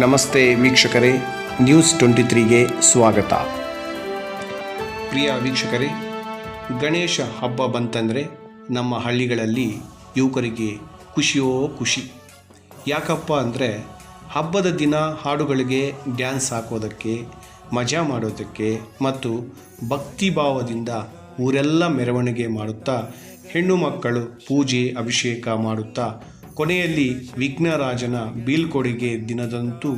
ನಮಸ್ತೆ ವೀಕ್ಷಕರೇ news twenty ತ್ರೀಗೆ ಸ್ವಾಗತ. ಪ್ರಿಯ ವೀಕ್ಷಕರೇ, ಗಣೇಶ ಹಬ್ಬ ಬಂತಂದರೆ ನಮ್ಮ ಹಳ್ಳಿಗಳಲ್ಲಿ ಯುವಕರಿಗೆ ಖುಷಿಯೋ ಖುಷಿ. ಯಾಕಪ್ಪ ಅಂದರೆ ಹಬ್ಬದ ದಿನ ಹಾಡುಗಳಿಗೆ ಡ್ಯಾನ್ಸ್ ಹಾಕೋದಕ್ಕೆ, ಮಜಾ ಮಾಡೋದಕ್ಕೆ ಮತ್ತು ಭಕ್ತಿ ಭಾವದಿಂದ ಊರೆಲ್ಲ ಮೆರವಣಿಗೆ ಮಾಡುತ್ತಾ ಹೆಣ್ಣು ಮಕ್ಕಳು ಪೂಜೆ, ಅಭಿಷೇಕ ಮಾಡುತ್ತಾ ಕೊನೆಯಲ್ಲಿ ವಿಘ್ನರಾಜನ ಬೀಳ್ಕೊಡುಗೆ ದಿನದಂತೂ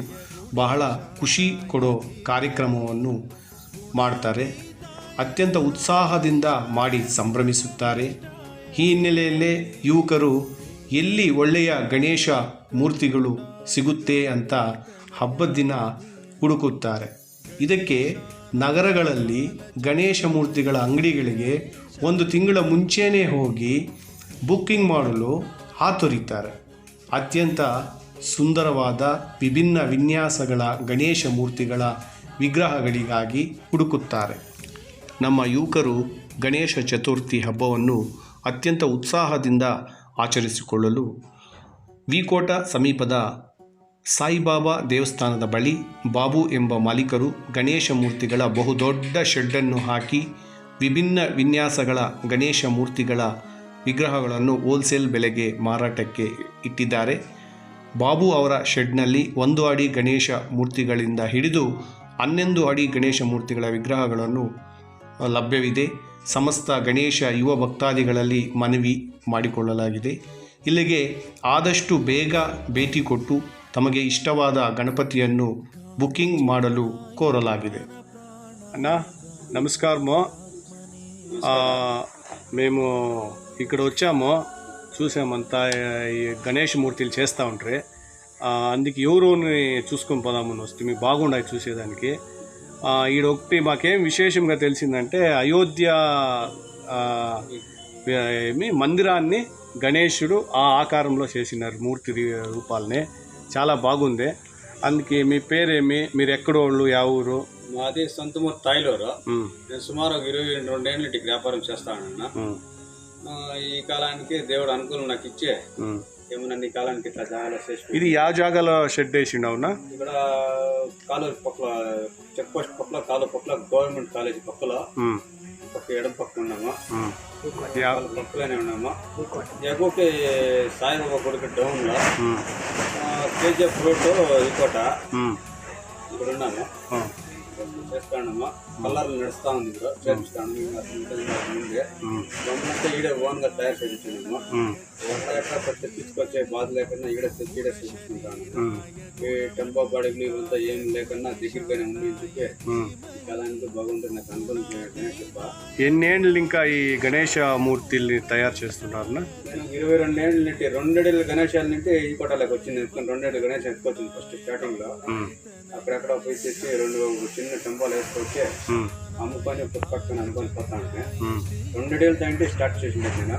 ಬಹಳ ಖುಷಿ ಕೊಡೋ ಕಾರ್ಯಕ್ರಮವನ್ನು ಮಾಡ್ತಾರೆ. ಅತ್ಯಂತ ಉತ್ಸಾಹದಿಂದ ಮಾಡಿ ಸಂಭ್ರಮಿಸುತ್ತಾರೆ. ಈ ಹಿನ್ನೆಲೆಯಲ್ಲೇ ಯುವಕರು ಎಲ್ಲಿ ಒಳ್ಳೆಯ ಗಣೇಶ ಮೂರ್ತಿಗಳು ಸಿಗುತ್ತೆ ಅಂತ ಹಬ್ಬದ ದಿನ ಹುಡುಕುತ್ತಾರೆ. ಇದಕ್ಕೆ ನಗರಗಳಲ್ಲಿ ಗಣೇಶ ಮೂರ್ತಿಗಳ ಅಂಗಡಿಗಳಿಗೆ ಒಂದು ತಿಂಗಳ ಮುಂಚೆಯೇ ಹೋಗಿ ಬುಕ್ಕಿಂಗ್ ಮಾಡಲು ಹಾತೊರೀತಾರೆ. ಅತ್ಯಂತ ಸುಂದರವಾದ ವಿಭಿನ್ನ ವಿನ್ಯಾಸಗಳ ಗಣೇಶ ಮೂರ್ತಿಗಳ ವಿಗ್ರಹಗಳಿಗಾಗಿ ಹುಡುಕುತ್ತಾರೆ. ನಮ್ಮ ಯುವಕರು ಗಣೇಶ ಚತುರ್ಥಿ ಹಬ್ಬವನ್ನು ಅತ್ಯಂತ ಉತ್ಸಾಹದಿಂದ ಆಚರಿಸಿಕೊಳ್ಳಲು ವಿಕೋಟ ಸಮೀಪದ ಸಾಯಿಬಾಬಾ ದೇವಸ್ಥಾನದ ಬಳಿ ಬಾಬು ಎಂಬ ಮಾಲೀಕರು ಗಣೇಶ ಮೂರ್ತಿಗಳ ಬಹುದೊಡ್ಡ ಶೆಡ್ಡನ್ನು ಹಾಕಿ ವಿಭಿನ್ನ ವಿನ್ಯಾಸಗಳ ಗಣೇಶ ಮೂರ್ತಿಗಳ ವಿಗ್ರಹಗಳನ್ನು ಹೋಲ್ಸೇಲ್ ಬೆಲೆಗೆ ಮಾರಾಟಕ್ಕೆ ಇಟ್ಟಿದ್ದಾರೆ. ಬಾಬು ಅವರ ಶೆಡ್ನಲ್ಲಿ ಒಂದು ಅಡಿ ಗಣೇಶ ಮೂರ್ತಿಗಳಿಂದ ಹಿಡಿದು ಹನ್ನೊಂದು ಅಡಿ ಗಣೇಶ ಮೂರ್ತಿಗಳ ವಿಗ್ರಹಗಳನ್ನು ಲಭ್ಯವಿದೆ. ಸಮಸ್ತ ಗಣೇಶ ಯುವ ಭಕ್ತಾದಿಗಳಲ್ಲಿ ಮನವಿ ಮಾಡಿಕೊಳ್ಳಲಾಗಿದೆ. ಇಲ್ಲಿಗೆ ಆದಷ್ಟು ಬೇಗ ಭೇಟಿ ಕೊಟ್ಟು ತಮಗೆ ಇಷ್ಟವಾದ ಗಣಪತಿಯನ್ನು ಬುಕ್ಕಿಂಗ್ ಮಾಡಲು ಕೋರಲಾಗಿದೆ. ಅಣ್ಣ ನಮಸ್ಕಾರ. ಮೇಮು ఇక్కడ వచ్చాము చూసామంతా ఈ గణేష్ మూర్తిలు చేస్తూ ఉంటారు అందుకే ఎవరుని చూసుకొని పోదామని వస్తే మీకు బాగుండాయి చూసేదానికి. ఆ, ఈడ ఒకటి మాకేం విశేషంగా తెలిసిందంటే అయోధ్య ఏమి మందిరాన్ని గణేశుడు ఆ ఆకారంలో చేసినారు మూర్తి రూపాలని. చాలా బాగుంది. అందుకే మీ పేరేమి మీరు ఎక్కడోళ్ళు యా ఊరు? మాది సొంతమూరు తాయిలూరు. నేను సుమారు ఒక ఇరవై రెండేళ్ళ వ్యాపారం చేస్తానన్న ఈ కాలానికి దేవుడు అనుకూలం నాకు ఇచ్చే. ఏమన్నా ఈ కాలానికి ఇట్లా జాగాలో చేసి ఇది యా జాగాలో షెడ్ వేసిండు అవునా? ఇక్కడ కాలేజ్ పక్కల చెక్ పోస్ట్ పక్కల కాలువ పక్కల గవర్నమెంట్ కాలేజ్ పక్కల. పక్క ఎడం పక్క ఉన్నాము? పక్కలోనే ఉన్నాము? ఎగువకి సాయిబాబా కొడుకు డౌన్లో. కేజీఎఫ్ రోడ్ ఇకోట ఇక్కడ ఉన్నాము చేస్తానమ్మా. కలర్లు నడుస్తా ఉంది ఇప్పుడు చేపిస్తాను ముందే. గవర్నమెంట్ ఈడే ఓన్గా తయారు చేయించాము తీసుకొచ్చే బాధ లేకుండా ఈడ చూపించుకుంటాను ఉమ్, ఈ టెంపో బాడీలు ఇవంతా ఏం లేకుండా దగ్గరగానే కాలానికి బాగుంటుంది నాకు చెప్ప ఎన్నేళ్ళు ఇంకా ఈ గణేష మూర్తిల్ని తయారు చేస్తున్నారన్నా? నేను ఇరవై రెండేళ్ళ నుండి రెండేళ్ళ గణేశాల నుండి ఈ కోటలోకి వచ్చింది రెండేళ్ళు గణేష్ ఎత్తుకొచ్చింది ఫస్ట్ స్టార్టింగ్లో అక్కడక్కడ పోయి తెచ్చి రెండు చిన్న టెంపోలు వేసుకొచ్చి అమ్ముకొని పక్కన అనుకొని పోతాను. రెండేళ్ళ టైంకి స్టార్ట్ చేసింది నేను.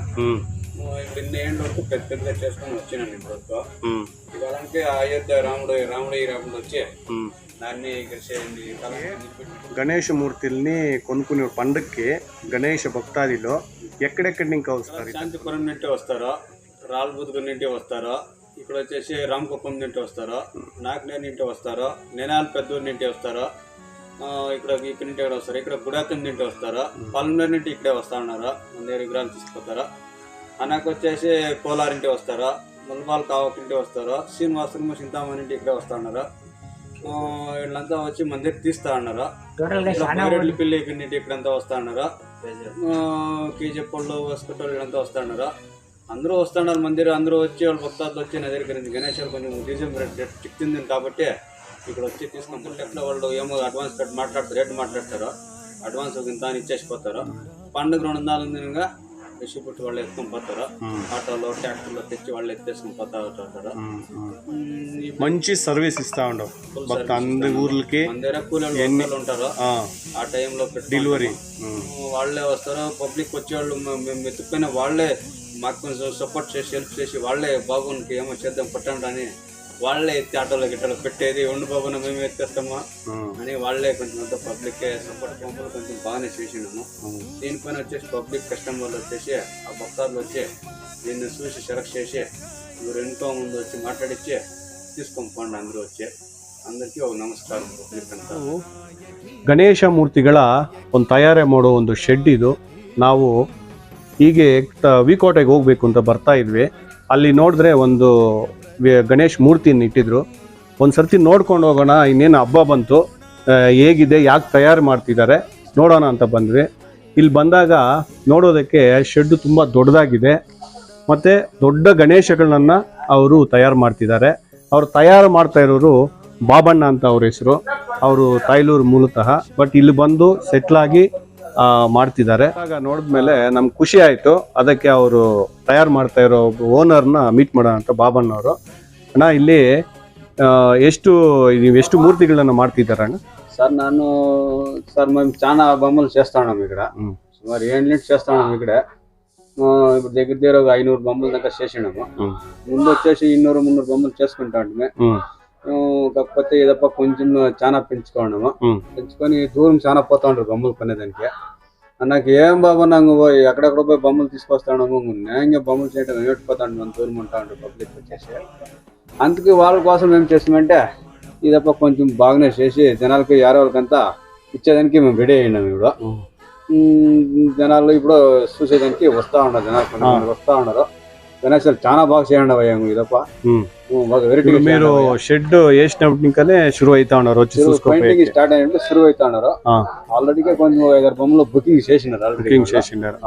వరకు పెద్ద పెద్దగా చేసుకొని వచ్చినాను ఇప్పుడు ఈ కాలానికి అయోధ్య రాముడు రాముడు రాముడు వచ్చి. దాన్ని గణేష మూర్తిల్ని కొనుక్కునే పండక్కి గణేష భక్తాదిలో ఎక్కడెక్కడి ఇంకా వస్తారు శాంతిపురం నుండి వస్తారో రాల్బుద్గు నుండి వస్తారో ఇక్కడ వచ్చేసి రామకుప్పం నుండి వస్తారో నాగనేని నుండి వస్తారో నెనాల పెద్దూరు నుండి వస్తారో ఆ, ఇక్కడ ఇక్కడ నుండి ఇక్కడ వస్తారు ఇక్కడ గుడాకం నుండి వస్తారో పల్మనేరు నుండి ఇక్కడే వస్తా ఉన్నారు మన దగ్గర విగ్రహాలు తీసుకుపోతారు అన్నకు వచ్చేసి కోలార్ ఇంటి వస్తారో మున్పాల్ కావక్ ఇంటి వస్తారో శ్రీనివాసము చింతామణి ఇంటి ఇక్కడే వస్తా ఉన్నారు వీళ్ళంతా వచ్చి మన దగ్గర తీస్తా ఉన్నారు బైరెడ్ల పిల్లి ఇక్కడ నుండి ఇక్కడంతా వస్తా ఉన్నారు కేజీఎఫ్ వాళ్ళు హాస్పిటల్ వీళ్ళంతా వస్తా ఉన్నారు అందరూ వస్తున్నారు మందిరం అందరూ వచ్చి వాళ్ళ భక్తాదులు వచ్చి నా దగ్గర కొంచెం డిసెంబర్ రేట్ చిక్కింది కాబట్టి ఇక్కడ వచ్చి తీసుకుంటుంటే ఎట్లా వాళ్ళు ఏమో అడ్వాన్స్ పెట్టి మాట్లాడతారు రేట్ మాట్లాడతారు. అడ్వాన్స్ ఒక ఇంత అని ఇచ్చేసిపోతారు పండుగ రెండు నాలుగు పుట్టి వాళ్ళు ఎత్తుకొని పోతారు? ఆటోలో ట్రాక్టర్లో తెచ్చి వాళ్ళు ఎత్తేసుకొని పోతా ఉంటారు? మంచి సర్వీస్ ఇస్తా ఉండవు భక్త అన్ని ఊర్లకి వర్కర్లు ఉంటారు ఆ, ఆ టైంలో. డెలివరీ వాళ్ళే వస్తారు? పబ్లిక్ వచ్చేవాళ్ళు మేము వెతుక్కునే వాళ్ళే మాకు కొంచెం సపోర్ట్ చేసి హెల్ప్ చేసి వాళ్ళే బాబునికి ఏమో చేద్దాం పట్టండి అని వాళ్ళే ఎత్తి ఆటోలో గిట్టలో పెట్టేది ఉండు బాబున మేము ఎత్తేస్తామా అని వాళ్ళే కొంచెం అంతా పబ్లిక్ సపోర్ట్ పంపులు కొంచెం బాగానే చేసినాము దీనిపైన వచ్చేసి పబ్లిక్ కస్టమర్లు వచ్చేసి ఆ భక్తాదులు వచ్చి దీన్ని చూసి సెలెక్ట్ చేసి మీరు ఎంతో ముందు వచ్చి మాట్లాడిచ్చి తీసుకోండి అందరూ వచ్చి అందరికీ ఒక నమస్కారం పబ్లిక్ అంతా ಗಣೇಶ ಮೂರ್ತಿಗಳ ಒಂದು ತಯಾರಿ ಮಾಡೋ ಒಂದು ಶೆಡ್ ಇದು ನಾವು ಹೀಗೆ ತ- ವಿಕೋಟೆಗೆ ಹೋಗ್ಬೇಕು ಅಂತ ಬರ್ತಾ ಇದ್ವಿ ಅಲ್ಲಿ ನೋಡಿದ್ರೆ ಒಂದು ವೆ- ಗಣೇಶ್ ಮೂರ್ತಿನ ಇಟ್ಟಿದ್ರು. ಒಂದು ಸರ್ತಿ ನೋಡ್ಕೊಂಡು ಹೋಗೋಣ ಇನ್ನೇನು ಹಬ್ಬ ಬಂತು ಹೇಗಿದೆ ಯಾಕೆ ತಯಾರು ಮಾಡ್ತಿದ್ದಾರೆ ನೋಡೋಣ ಅಂತ ಬಂದ್ವಿ. ಇಲ್ಲಿ ಬಂದಾಗ ನೋಡೋದಕ್ಕೆ ಶೆಡ್ ತುಂಬ ದೊಡ್ಡದಾಗಿದೆ. ಮತ್ತು ದೊಡ್ಡ ಗಣೇಶಗಳನ್ನ ಅವರು ತಯಾರು ಮಾಡ್ತಿದ್ದಾರೆ. ಅವ್ರು ತಯಾರು ಮಾಡ್ತಾ ಇರೋರು ಬಾಬಣ್ಣ ಅಂತ ಅವ್ರ ಹೆಸರು. ಅವರು ತಾಯ್ಲೂರು ಮೂಲತಃ. ಬಟ್ ಇಲ್ಲಿ ಬಂದು ಸೆಟ್ಲ್ ಆಗಿ ಆ, ಮಾಡ್ತಿದ್ದಾರೆ. ನೋಡಿದ್ಮೇಲೆ ನಮ್ಗೆ ಖುಷಿ ಆಯಿತು. ಅದಕ್ಕೆ ಅವರು ತಯಾರು ಮಾಡ್ತಾ ಇರೋ ಓನರ್ನ ಮೀಟ್ ಮಾಡೋಣ ಅಂತ ಬಾಬಣ್ಣ ಅವರು ಅಣ್ಣ ಇಲ್ಲಿ ಎಷ್ಟು ನೀವು ಎಷ್ಟು ಮೂರ್ತಿಗಳನ್ನು ಮಾಡ್ತಿದ್ದಾರೆ ಅಣ್ಣ? ಸರ್ ನಾನು ಸರ್ ಚಾನಾ ಬೊಮ್ಮಲು ಸೇರ್ತಾಣ ಈ ಕಡೆ ಸುಮಾರು ಏಳು ನಿಮಿಷ ಸೇರ್ತಾಣ ಈ ಕಡೆ ಇವ್ರು ದೇಗಿದ್ದೇ ಐನೂರು ಬೊಮ್ಮಲ್ ತನಕ ಸೇಷಣ ಮುಂದೆ ಸೇಷಿ ಇನ್ನೂರು ಮುನ್ನೂರು ಬೊಮ್ಮಲು ಸೇರ್ಸ್ಕೊಂಡ್ರೆ కాకపోతే ఏదప్ప కొంచెం చాలా పెంచుకోండమా పెంచుకొని దూరం చాలా పోతా ఉంటారు బొమ్మలు కొనేదానికి. నాకు ఏం బాబు నాకు పోయి ఎక్కడెక్కడ పోయి బొమ్మలు తీసుకొస్తాను న్యాయంగా బొమ్మలు చేయడం ఏమిటిపోతాడు మనం దూరం ఉంటా ఉంటారు పబ్లిక్ వచ్చేసి అందుకే వాళ్ళ కోసం ఏం చేస్తామంటే ఇదప్ప కొంచెం బాగానే చేసి జనాలకి యారోళ్ళకంతా ఇచ్చేదానికి మేము రెడీ అయినాం ఇప్పుడు. జనాలు ఇప్పుడు చూసేదానికి వస్తూ ఉన్నారు జనాలు వస్తూ ఉన్నారు. గణేశాలు చాలా బాగా చేయండి అయ్యా ఇదప్ప. ఇప్పుడు మీరు షెడ్ వేసినప్పటికనే శురు అవుతా ఉన్నారు వచ్చి పెయింటింగ్ చూసుకోపోయి స్టార్ట్ అయినట్టు శురు అవుతా ఉన్నారు. ఆల్రెడీగా కొంచెం ఐదారు బొమ్మలు బుకింగ్ చేసినారు ఆల్రెడీ బుకింగ్ చేసిండారు.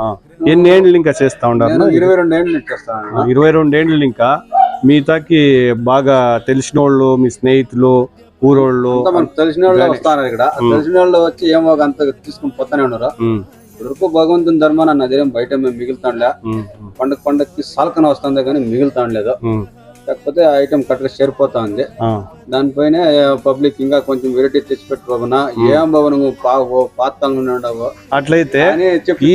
ఎన్ని ఏండ్లు ఇంకా చేస్తా ఉన్నారు? నేను ఇరవై రెండు ఏళ్ళు నుంచి చేస్తాను ఇరవై రెండేండ్లు ఇంకా. మిగతాకి బాగా తెలిసిన వాళ్ళు మీ స్నేహితులు ఊరోళ్ళు తెలిసిన వాళ్ళు వస్తున్నారు ఇక్కడ. తెలిసిన వాళ్ళు వచ్చి ఏమో అంత తీసుకుని పోతానే ఉన్నారు. ఎవరికో భగవంతుని ధర్మం అన్న ధైర్యం బయట మేము మిగులుతాండ్లే? పండగ పండగకి సాల్కన వస్తుంది కానీ మిగులుతాండలేదు. కాకపోతే ఆ ఐటమ్ కట్ట సరిపోతా ఉంది దానిపైన పబ్లిక్ ఇంకా కొంచెం వెరైటీ తెచ్చి పెట్టుకోకుండా ఏం బాబు నువ్వు పావు ఉండవు. అట్లయితే ఈ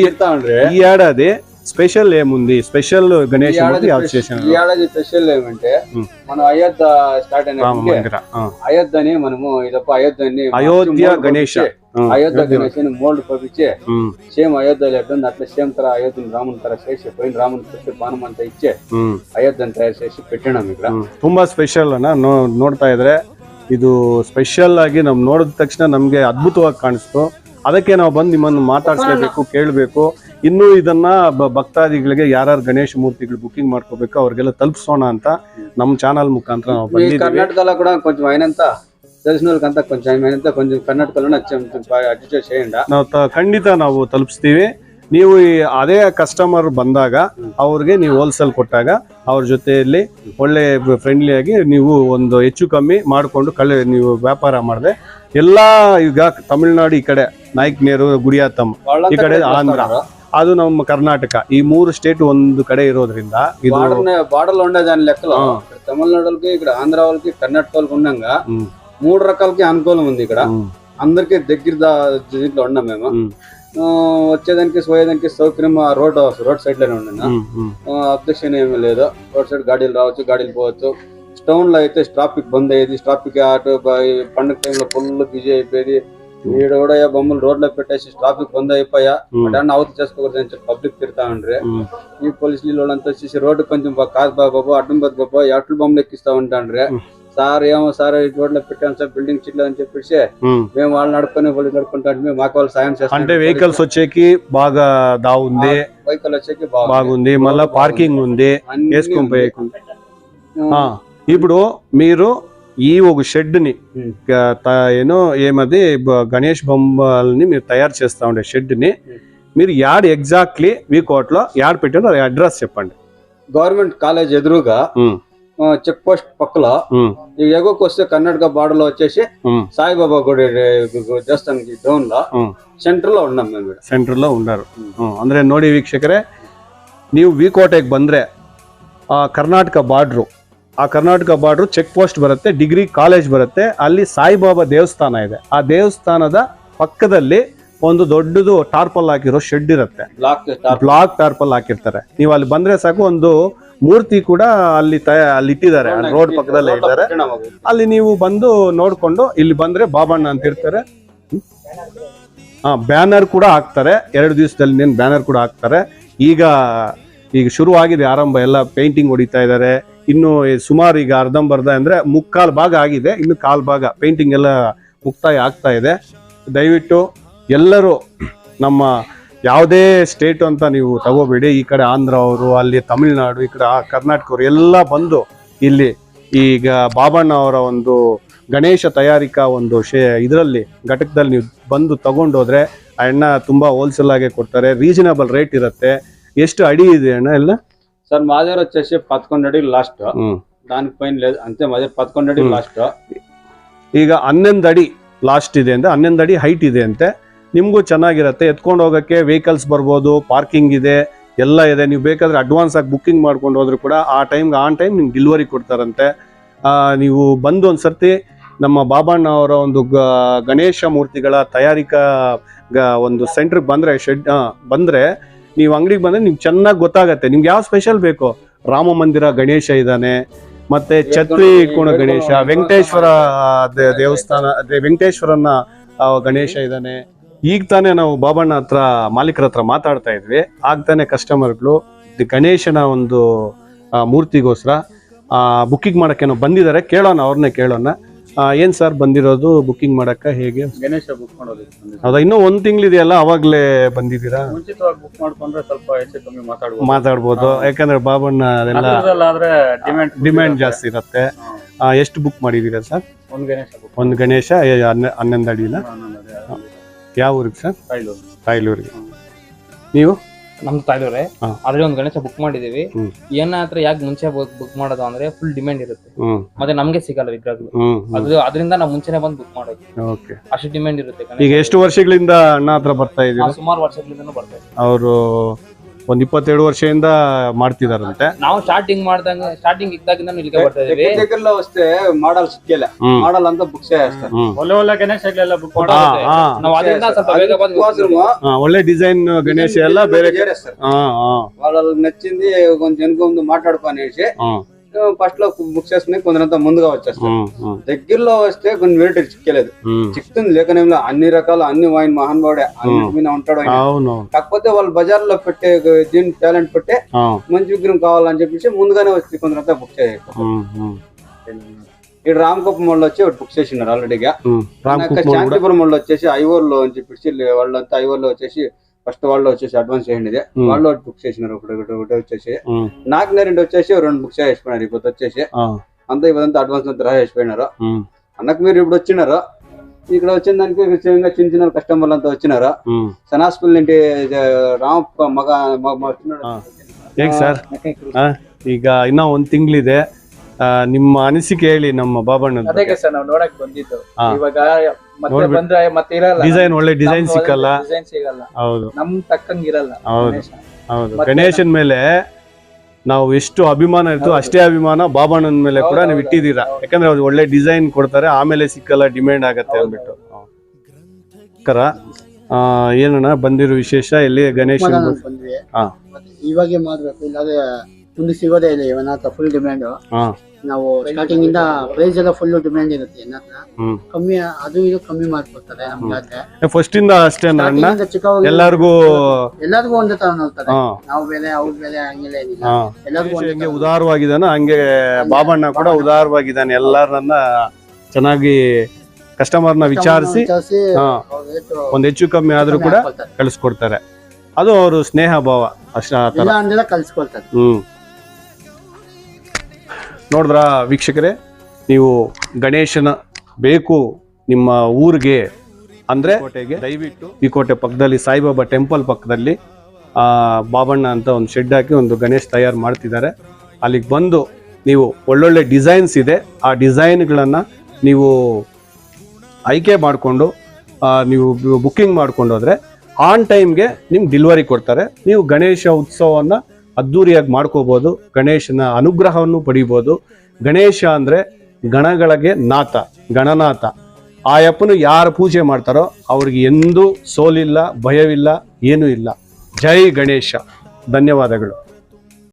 ఏడాది స్పెషల్ ఏముంది స్పెషల్ ఈ గణేష్ ఏడాది మూర్తి స్పెషల్- చేసిన ఈ ఏడాది స్పెషల్ ఏమంటే ఉమ్. మనం అయోధ్య స్టార్ట్ రామ అయినప్పుడు మందిర ఆ. అయోధ్యని మనము ఇదప్ప అయోధ్యని అయోధ్య మోల్డ్ గణేష పంపించి, ఆ, అయోధ్య గణేష్ మోల్డ్ పంపించి ఉమ్, సేమ్ అయోధ్య ఎట్లుంది అట్లా సేమ్ తర అయోధ్యని రాముని తర చేసి పోయిన రాముని పెట్టి బాణం అంతా ఇచ్చి ఉమ్, అయోధ్యని తయారు చేసి పెట్టినాం ఇక్కడ ಹ್ಮ್. ತುಂಬಾ ಸ್ಪೆಷಲ್ ಅನ್ನ ನೋ- ನೋಡ್ತಾ ಇದ್ರೆ ಇದು ಸ್ಪೆಷಲ್ ಆಗಿ ನಾವು ನೋಡಿದ ತಕ್ಷಣ ನಮ್ಗೆ ಅದ್ಭುತವಾಗಿ ಕಾಣಿಸ್ತು ಅದಕ್ಕೆ ನಾವು ಬಂದು ನಿಮ್ಮನ್ನು ಮಾತಾಡ್ಸ್ಲೇಬೇಕು ಕೇಳಬೇಕು ಇನ್ನೂ ಇದನ್ನ ಬ- ಭಕ್ತಾದಿಗಳಿಗೆ ಯಾರ್ಯಾರು ಗಣೇಶ ಮೂರ್ತಿಗಳು ಬುಕಿಂಗ್ ಮಾಡ್ಕೋಬೇಕು ಅವ್ರಿಗೆಲ್ಲ ತಲುಪಿಸೋಣ ಅಂತ ನಮ್ಮ ಚಾನಲ್ ಮುಖಾಂತರ ನಾವು మీ ಬಂದಿದ್ದೀವಿ కర్ణాటకలో కూడా కొంచెం అయినంత తెలిసిన వాళ్ళకంతా కొంచెం అయినంత కొంచెం కర్ణాటకలో అడ్జస్ట్ చేయండి ನಾವು ತ- ಖಂಡಿತ ನಾವು ತಲುಪಿಸ್ತೀವಿ ನೀವು ಈ ಅದೇ ಕಸ್ಟಮರ್ ಬಂದಾಗ ಅವ್ರಿಗೆ ನೀವು ಹೋಲ್ಸೇಲ್ ಕೊಟ್ಟಾಗ ಅವ್ರ ಜೊತೆಯಲ್ಲಿ ಒಳ್ಳೆ ಫ್ರೆಂಡ್ಲಿ ಆಗಿ ನೀವು ಒಂದು ಹೆಚ್ಚು ಕಮ್ಮಿ ಮಾಡಿಕೊಂಡು ಕಳೆ ನೀವು ವ್ಯಾಪಾರ ಮಾಡಿದೆ ಎಲ್ಲ ಈಗ ತಮಿಳ್ನಾಡು ಈ ಕಡೆ ನಾಯ್ಕನೇರು ಗುಡಿಯಾತಮ್ వాళ్ళంతా ಈ ಕಡೆ ఇక్కడ ಆಂಧ್ರ వస్తున్నారు. ಅದು ನಮ್ಮ ಕರ್ನಾಟಕ. ಈ ಮೂರು ಸ್ಟೇಟ್ ಒಂದು ಕಡೆ ಇರೋದ್ರಿಂದ ಇದು బార్డర్లో ఉండే దాని లెక్కలో ఇక్కడ తమిళనాడుకి ఇక్కడ ఆంధ్ర వాళ్ళకి కర్ణాటక వాళ్ళకి ఉండగా మూడు రకాలకి అనుకూలం ఉంది ఇక్కడ ఉమ్, అందరికీ దగ్గర దీంట్లో ఉన్నాం మేము వచ్చేదానికి పోయేదానికి సౌకర్యం ఆ రోడ్ రోడ్ సైడ్లోనే ఉన్నా ఉమ్, అబ్జెక్షన్ ఏమీ లేదు రోడ్ సైడ్ గాడీలు రావచ్చు గాడీలు పోవచ్చు టౌన్లో అయితే ట్రాఫిక్ బంద్ అయ్యేది ట్రాఫిక్ ఆటో పండుగ టైంలో ఫుల్ బిజీ అయిపోయేది ఈడ కూడా బొమ్మలు రోడ్లో పెట్టేసి ట్రాఫిక్ బంద్ అయిపోయా అటన్నా అవతల చేసుకోకూడదు అని చెప్పి పబ్లిక్ తిడతా ఉండ్రి. ఈ పోలీసులు వాళ్ళంతా వచ్చేసి రోడ్డు కొంచెం బా- కాదు బాబు అడ్డం బతు బాబు ఎట్లు బొమ్మలు ఎక్కిస్తా ఉంటాండ్రి. సార్ ఏమో సార్ ఈ రోడ్లో పెట్టాను సార్ బిల్డింగ్ చిట్లు అని చెప్పేసి. మేము. వాళ్ళు నడుపుకొని వాళ్ళు నడుపుకుంటా మేము మాకు వాళ్ళు సాయం చేస్తాం అంటే వెహికల్స్ వచ్చేకి బాగా దావుంది. వెహికల్ వచ్చేకి బాగుంది. మళ్ళా పార్కింగ్ ఉంది. అన్ని వేసుకొని ఇప్పుడు మీరు ఈ ఒక షెడ్ ని ఉమ్. క- త- ఏనో ఏమది బ- గణేష్ బొమ్మల్ని మీరు తయారు చేస్తా ఉండే షెడ్ ని ఉమ్. మీరు యాడ్ ఎగ్జాక్ట్లీ వీకోట్ లో యాడ్ పెట్టారో అది అడ్రస్ చెప్పండి గవర్నమెంట్ కాలేజ్ ఎదురుగా ఉమ్, చెక్ పోస్ట్ పక్కలో ఉమ్, ఈ ఎగువకు వస్తే కర్ణాటక బార్డర్ లో వచ్చేసి ఉమ్, సాయిబాబా గుడి రే- దేవస్థానానికి డౌన్ లో ఉమ్. సెంటర్ లో ఉన్నాం మేము ఇక్కడ. ಸೆಂಟ್ರಲ್ ಉಂಡಾರು ಹ್ಮ್. ಹ್ಮ್. ಅಂದ್ರೆ ನೋಡಿ ವೀಕ್ಷಕರೇ ನೀವು ವಿಕೋಟೆಗೆ ಬಂದ್ರೆ ಆ ಕರ್ನಾಟಕ ಬಾರ್ಡ್ರು ಆ ಕರ್ನಾಟಕ ಬಾರ್ಡ್ರು ಚೆಕ್ ಪೋಸ್ಟ್ ಬರುತ್ತೆ ಡಿಗ್ರಿ ಕಾಲೇಜ್ ಬರುತ್ತೆ ಅಲ್ಲಿ ಸಾಯಿಬಾಬಾ ದೇವಸ್ಥಾನ ಇದೆ. ಆ ದೇವಸ್ಥಾನದ ಪಕ್ಕದಲ್ಲಿ ಒಂದು ದೊಡ್ಡದು ಟಾರ್ಪಲ್ ಹಾಕಿರೋ ಶೆಡ್ ಇರುತ್ತೆ. Black tarpaulin. ಹಾಕಿರ್ತಾರೆ. ನೀವು ಅಲ್ಲಿ ಬಂದ್ರೆ ಸಾಕು ಒಂದು ಮೂರ್ತಿ ಕೂಡ ಅಲ್ಲಿ ಅಲ್ಲಿ ಇಟ್ಟಿದ್ದಾರೆ. ರೋಡ್ ಪಕ್ಕದಲ್ಲೇ ಇದ್ದಾರೆ. ಅಲ್ಲಿ ನೀವು ಬಂದು ನೋಡ್ಕೊಂಡು ಇಲ್ಲಿ ಬಂದ್ರೆ ಬಾಬಣ್ಣ ಅಂತ ಇರ್ತಾರೆ. ಹಾ ಬ್ಯಾನರ್ ಕೂಡ ಹಾಕ್ತಾರೆ. ಎರಡು ದಿವಸದಲ್ಲಿ ನೇನು ಬ್ಯಾನರ್ ಕೂಡ ಹಾಕ್ತಾರೆ. ಈಗ ಈಗ ಶುರು ಆಗಿದೆ ಆರಂಭ. ಎಲ್ಲ ಪೇಂಟಿಂಗ್ ಹೊಡಿತಾ ಇದ್ದಾರೆ. ಇನ್ನು ಸುಮಾರು ಈಗ ಅರ್ಧಂಬರ್ಧ ಅಂದ್ರೆ ಮುಕ್ಕಾಲು ಭಾಗ ಆಗಿದೆ. ಇನ್ನು ಕಾಲು ಭಾಗ ಪೇಂಟಿಂಗ್ ಎಲ್ಲ ಮುಕ್ತಾಯ ಆಗ್ತಾ ಇದೆ. ದಯವಿಟ್ಟು ಎಲ್ಲರೂ ನಮ್ಮ ಯಾವುದೇ ಸ್ಟೇಟ್ ಅಂತ ನೀವು ತಗೋಬೇಡಿ. ಈ ಕಡೆ ಆಂಧ್ರ ಅವರು, ಅಲ್ಲಿ ತಮಿಳ್ನಾಡು, ಈ ಕಡೆ ಕರ್ನಾಟಕವರು ಎಲ್ಲ ಬಂದು ಇಲ್ಲಿ ಈಗ ಬಾಬಣ್ಣ ಅವರ ಒಂದು ಗಣೇಶ ತಯಾರಿಕಾ ಒಂದು ಶೇ ಇದರಲ್ಲಿ ಘಟಕದಲ್ಲಿ ನೀವು ಬಂದು ತಗೊಂಡೋದ್ರೆ ಆ ಅಣ್ಣ ತುಂಬ ಹೋಲ್ಸೇಲ್ ಆಗಿ ಕೊಡ್ತಾರೆ. ರೀಸನಬಲ್ ರೇಟ್ ಇರುತ್ತೆ. ಎಷ್ಟು ಅಡಿ ಇದೆ ಅಣ್ಣ ಎಲ್ಲ? సార్ మా దగ్గర వచ్చేసి పదకొండు అడుగులు లాస్ట్ ಹ್ಮ್ దానికి పైన లేదు అంతే మా దగ్గర పదకొండు అడుగులు లాస్ట్ ಈಗ ಹನ್ನೊಂದು ಅಡಿ ಲಾಸ್ಟ್ ಇದೆ ಅಂದ್ರೆ ಹನ್ನೊಂದು ಅಡಿ ಹೈಟ್ ಇದೆ ಅಂತೆ ನಿಮಗೂ ಚೆನ್ನಾಗಿರುತ್ತೆ ಎತ್ಕೊಂಡು ಹೋಗೋಕ್ಕೆ ವೆಹಿಕಲ್ಸ್ ಬರ್ಬೋದು ಪಾರ್ಕಿಂಗ್ ಇದೆ ಎಲ್ಲ ಇದೆ ನೀವು ಬೇಕಾದ್ರೆ ಅಡ್ವಾನ್ಸ್ ಆಗಿ ಬುಕ್ಕಿಂಗ್ ಮಾಡ್ಕೊಂಡು ಹೋದ್ರು ಕೂಡ ಆ ಟೈಮ್ಗೆ ಆನ್ ಟೈಮ್ ನಿಮ್ಗೆ ಡೆಲಿವರಿ ಕೊಡ್ತಾರಂತೆ ಆ, ನೀವು ಬಂದು ಒಂದು ಸರ್ತಿ ನಮ್ಮ ಬಾಬಣ್ಣ ಅವರ ಒಂದು ಗ- ಗಣೇಶ ಮೂರ್ತಿಗಳ ತಯಾರಿಕಾ ಗ- ಒಂದು ಸೆಂಟ್ರಿಗೆ ಬಂದರೆ ಶೆಡ್ ಬಂದರೆ ನೀವು ಅಂಗಡಿಗೆ ಬಂದರೆ ನಿಮ್ಗೆ ಚೆನ್ನಾಗಿ ಗೊತ್ತಾಗತ್ತೆ. ನಿಮ್ಗೆ ಯಾವ ಸ್ಪೆಷಲ್ ಬೇಕು? ರಾಮ ಮಂದಿರ ಗಣೇಶ ಇದ್ದಾನೆ, ಮತ್ತೆ ಛತ್ರಿ ಕೋಣ ಗಣೇಶ, ವೆಂಕಟೇಶ್ವರ ದೇವಸ್ಥಾನ ವೆಂಕಟೇಶ್ವರನ ಗಣೇಶ ಇದ್ದಾನೆ. ಈಗ ತಾನೇ ನಾವು ಬಾಬಣ್ಣ ಹತ್ರ, ಮಾಲೀಕರ ಹತ್ರ ಮಾತಾಡ್ತಾ ಇದ್ವಿ. ಆಗ್ತಾನೆ ತಾನೇ ಕಸ್ಟಮರ್ಗಳು ಗಣೇಶನ ಒಂದು ಮೂರ್ತಿಗೋಸ್ಕರ ಬುಕ್ಕಿಂಗ್ ಮಾಡೋಕ್ಕೇನೋ ಬಂದಿದ್ದಾರೆ. ಕೇಳೋಣ, ಅವ್ರನ್ನೇ ಕೇಳೋಣ. ಏನ್ ಸರ್ ಬಂದಿರೋದು ಬುಕ್ಕಿಂಗ್ ಮಾಡಕ್ಕ ಹೇಗೆ? ಗಣೇಶ ಬುಕ್ ಮಾಡೋದು ಹೌದಾ ಇನ್ನೂ ಒಂದ್ ತಿಂಗಳಿದೆಯಲ್ಲ ಅವಾಗ್ಲೇ ಬಂದಿದ್ದೀರಾ? ಮುಂಚಿತವಾಗಿ ಬುಕ್ ಮಾಡ್ಕೊಂಡ್ರೆ ಸ್ವಲ್ಪ ಹೆಚ್ಚು ಕಮ್ಮಿ ಮಾತಾಡ್ಬೋದು. ಮಾತಾಡ್ಬೋದು. ಯಾಕಂದ್ರೆ ಬಾಬಣ್ಣ ಅದೆಲ್ಲ ಆದ್ರೆ ಡಿಮ್ಯಾಂಡ್ ಡಿಮ್ಯಾಂಡ್ ಜಾಸ್ತಿ ಇರುತ್ತೆ. ಎಷ್ಟು ಬುಕ್ ಮಾಡಿದೀರಾ ಸರ್ ಒಂದು ಗಣೇಶ ಒಂದು ಗಣೇಶ ಹನ್ನೊಂದು ಅಡಿನ ಯಾವ ಊರಿಗೆ ಸರ್ ತಾಯ್ಲೂರಿಗೆ ನೀವು? ನಮ್ದು ತಾಯ್ದವ್ರೆ ಅದ್ರಲ್ಲಿ ಆಲ್ರೆಡಿ ಒಂದು ಗಣೇಶ ಬುಕ್ ಮಾಡಿದೀವಿ. ಹ್ಮ್. ಏನ ಹತ್ರ ಯಾಕೆ ಮುಂಚೆ ಬುಕ್ ಮಾಡೋದು ಅಂದ್ರೆ ಫುಲ್ ಡಿಮ್ಯಾಂಡ್ ಇರುತ್ತೆ. ಮತ್ತೆ ನಮ್ಗೆ ಸಿಗಲ್ಲ ವಿಗ್ರಹಗಳು. ಅದು ಅದರಿಂದ ನಾವು ಮುಂಚೆನೆ ಬಂದು ಬುಕ್ ಮಾಡೋದು. ಅಷ್ಟು ಡಿಮ್ಯಾಂಡ್ ಇರುತ್ತೆ ಈಗ ಎಷ್ಟು ವರ್ಷಗಳಿಂದ ಅಣ್ಣ ಹತ್ರ ಬರ್ತಾ ಇದ್ದೀವಿ ಸುಮಾರು ವರ್ಷಗಳಿಂದ ಬರ್ತಾ ಇದ್ದೀವಿ ಅವರು ಒಂದ್ ಇಪ್ಪತ್ತೆರಡು ವರ್ಷದಿಂದ ಮಾಡ್ತಿದಾರಂತೆ. ನಾವು ಸ್ಟಾರ್ಟಿಂಗ್ ಮಾಡ್ದಂಗ ಸ್ಟಾರ್ಟಿಂಗ್ ಇದ್ದಾಗಿಂದ ಇಲ್ಲಿಗೆ ಬರ್ತಾ ಇದೀವಿ. ಟಿಕೆಟ್ಲು ಅಷ್ಟೇ ಮಾಡಲ್ ಸಿಕ್ಕಿಲ್ಲ. ಹ್ಮ್. ಮಾಡಲ್ ಅಂತ ಬುಕ್ಸ್ ಒಲೆ ಒಲೆ ಗಣೇಶ ಎಲ್ಲ ಬುಕ್ ಮಾಡಿ ಹಾ. ನಾವು ಅದರಿಂದ ಸ್ವಲ್ಪ ಬೇಗ ಒಳ್ಳೆ ಡಿಸೈನ್ ಗಣೇಶ ಎಲ್ಲ ಬೇರೆ ಮಾಡಲ್ ನಚ್ಚಿಂದಿ ಒಂದ್ ಜನಕ್ಕೆ ಒಂದು ಮಾತಾಡ್ಪಾನೇಸಿ ಹಾ ఫస్ట్లో బుక్ చేసుకుని కొందరంతా ముందుగా వచ్చేస్తారు. దగ్గరలో వస్తే కొన్ని వేరే చిక్కలేదు. చిక్కుతుంది లేఖనంలో అన్ని రకాల అన్ని వైన్ మహానుభావుడే అన్నిటి అన్ని ఉంటాడు కాకపోతే వాళ్ళు బజార్లో పెట్టే దీని టాలెంట్ పెట్టే మంచి విగ్రహం కావాలని చెప్పేసి ముందుగానే వచ్చి కొందరంతా బుక్ చేయాలి ఇక్కడ రామ్ కుప్పం వాళ్ళు వచ్చి బుక్ చేసినారు ఆల్రెడీగా శాంతిపురం వాళ్ళు వచ్చేసి ఐవోర్లో అని చెప్పేసి వాళ్ళంతా ఐవోర్లో వచ్చేసి ఫస్ట్ వాళ్ళు వచ్చేసి అడ్వాన్స్ చేయండి ఇది. Hmm. వాళ్ళు ఒకటి బుక్ చేసినారు ఒకటి ఒకటి ఒకటి వచ్చేసి ಹ್ಮ್ నాకు రెండు వచ్చేసి రెండు బుక్ చేసిపోయినారు ఇప్పుడు వచ్చేసి ಹಾ అంతా ఇవంతా అడ్వాన్స్ అంతా రాసేసిపోయినారు ಹ್ಮ್ అన్నకు మీరు ఇప్పుడు వచ్చినారు ఇక్కడ వచ్చిన దానికి చిన్న చిన్న చిన్న కస్టమర్లు అంతా వచ్చినారు ಹ್ಮ್ సనాస్పిల్ ఇంటి రామ మగ మగ మగ వచ్చినాడు. ಹಾ. ಹೇಗ್ ಸರ್ ಹಾ ಈಗ ಇನ್ನ ಒಂದ್ ತಿಂಗಳಿದೆ ಆ, ನಿಮ್ಮ ಅನಿಸಿಕೆ ಹೇಳಿ ನಮ್ಮ ಬಾಬಣ್ಣ ಅದೇ ಸರ್ ನಾವು ನೋಡಕ್ ಬಂದಿದ್ದು ಹಾ. ಇವಾಗ ಮತ್ತೆ. ಬಂದ್ರೆ ಮತ್ತೆ ಇರಲ್ಲ. ಡಿಸೈನ್ ಒಳ್ಳೆ ಡಿಸೈನ್ ಸಿಕ್ಕಲ್ಲ. ಡಿಸೈನ್ ಸಿಗಲ್ಲ. ಹೌದು. ನಮ್ ತಕ್ಕಂಗ ಇರಲ್ಲ ಹೌದು. ಹೌದು. ಗಣೇಶನ್ ಮೇಲೆ ನಾವು ಎಷ್ಟು ಅಭಿಮಾನ ಇರ್ತೋ ಅಷ್ಟೇ ಅಭಿಮಾನ ಬಾಬಣ್ಣನ ಮೇಲೆ ಕೂಡ ನೀವು ಇಟ್ಟಿದ್ದೀರಾ. ಯಾಕಂದ್ರೆ ಅವ್ರು ಒಳ್ಳೆ ಡಿಸೈನ್ ಕೊಡ್ತಾರೆ ಆಮೇಲೆ ಸಿಕ್ಕಲ್ಲ ಡಿಮ್ಯಾಂಡ್ ಆಗತ್ತೆ ಅಂದ್ಬಿಟ್ಟು. ಕರ ಏನಣ್ಣ ಬಂದಿರೋ ವಿಶೇಷ? ಹಾ. ಮತ್ತೆ ಇವಾಗೆ ಮಾಡ್ಬೇಕು. ಇಲ್ಲಾದ್ರೆ ಮುಂದೆ ಸಿಗೋದೇ ಇಲ್ಲ ಇವನ ಫುಲ್ ಡಿಮ್ಯಾಂಡ್ ಹಾ. ನಾವು ಸ್ಟಾರ್ಟಿಂಗ್ ಇಂದ ಪ್ರೈಸ್ ಎಲ್ಲ ಫುಲ್ ಡಿಮ್ಯಾಂಡ್ ಇರುತ್ತೆ ಕಮ್ಮಿ ಅದು ಇದು ಕಮ್ಮಿ ಮಾಡ್ಕೊಡ್ತಾರೆ ನಮ್ಗೆ ಆದ್ರೆ ಫಸ್ಟ್ ಇಂದ ಅಷ್ಟೇ ಅಣ್ಣ? Starting ಚಿಕ್ಕವಾಗ ಎಲ್ಲಾರ್ಗೂ ಎಲ್ಲರಿಗೂ ಒಂದೇ ತರ ನೋಡ್ತಾರೆ. ನಾವು ಬೇರೆ ಅವ್ರ ಬೇರೆ ಹಂಗೆಲ್ಲ ಏನಿಲ್ಲ. ಎಲ್ಲರಿಗೂ ಹೆಂಗೆ ತರ. ಉದಾರವಾಗಿದ್ದಾನೆ ಹಂಗೆ ಬಾಬಣ್ಣ ಕೂಡ ಉದಾರವಾಗಿದ್ದಾನೆ. ಎಲ್ಲರನ್ನ ಚೆನ್ನಾಗಿ ಕಸ್ಟಮರ್ನ ವಿಚಾರಿಸಿ ಒಂದ್ ಹೆಚ್ಚು ಕಮ್ಮಿ ಆದ್ರೂ ಕೂಡ. ಕಳಿಸ್ಕೊಡ್ತಾರೆ. ಅದು ಅವರು ಸ್ನೇಹ ಭಾವ ಅಷ್ಟೇ ಆ ತರ. ಇಲ್ಲ ಕಲ್ಸ್ಕೊಳ್ತಾರೆ ಹ್ಮ್. ನೋಡಿದ್ರ ವೀಕ್ಷಕರೇ? ನೀವು ಗಣೇಶನ ಬೇಕು ನಿಮ್ಮ ಊರಿಗೆ ಅಂದರೆ ಕೋಟೆಗೆ. ದಯವಿಟ್ಟು ಈ ಕೋಟೆ ಪಕ್ಕದಲ್ಲಿ ಸಾಯಿಬಾಬಾ ಟೆಂಪಲ್ ಪಕ್ಕದಲ್ಲಿ ಬಾಬಣ್ಣ ಅಂತ ಒಂದು ಶೆಡ್ ಹಾಕಿ ಒಂದು ಗಣೇಶ್ ತಯಾರು ಮಾಡ್ತಿದ್ದಾರೆ. ಅಲ್ಲಿಗೆ ಬಂದು ನೀವು ಒಳ್ಳೊಳ್ಳೆ ಡಿಸೈನ್ಸ್ ಇದೆ. ಆ ಡಿಸೈನ್ಗಳನ್ನು ನೀವು ಆಯ್ಕೆ ಮಾಡಿಕೊಂಡು ನೀವು ಬುಕ್ಕಿಂಗ್ ಮಾಡ್ಕೊಂಡು ಹೋದರೆ ಆನ್ ಟೈಮ್ಗೆ ನಿಮ್ಗೆ ಡಿಲ್ವರಿ ಕೊಡ್ತಾರೆ. ನೀವು ಗಣೇಶ ಉತ್ಸವವನ್ನು ಅದ್ದೂರಿಯಾಗಿ ಮಾಡ್ಕೋಬೋದು, ಗಣೇಶನ ಅನುಗ್ರಹವನ್ನು ಪಡಿಬೋದು. ಗಣೇಶ ಅಂದರೆ ಗಣಗಳಿಗೆ ನಾಥ, ಗಣನಾಥ. ಆ ಅಪ್ಪನು ಯಾರು ಪೂಜೆ ಮಾಡ್ತಾರೋ ಅವ್ರಿಗೆ ಎಂದೂ ಸೋಲಿಲ್ಲ, ಭಯವಿಲ್ಲ, ಏನೂ ಇಲ್ಲ. ಜೈ ಗಣೇಶ. ಧನ್ಯವಾದಗಳು.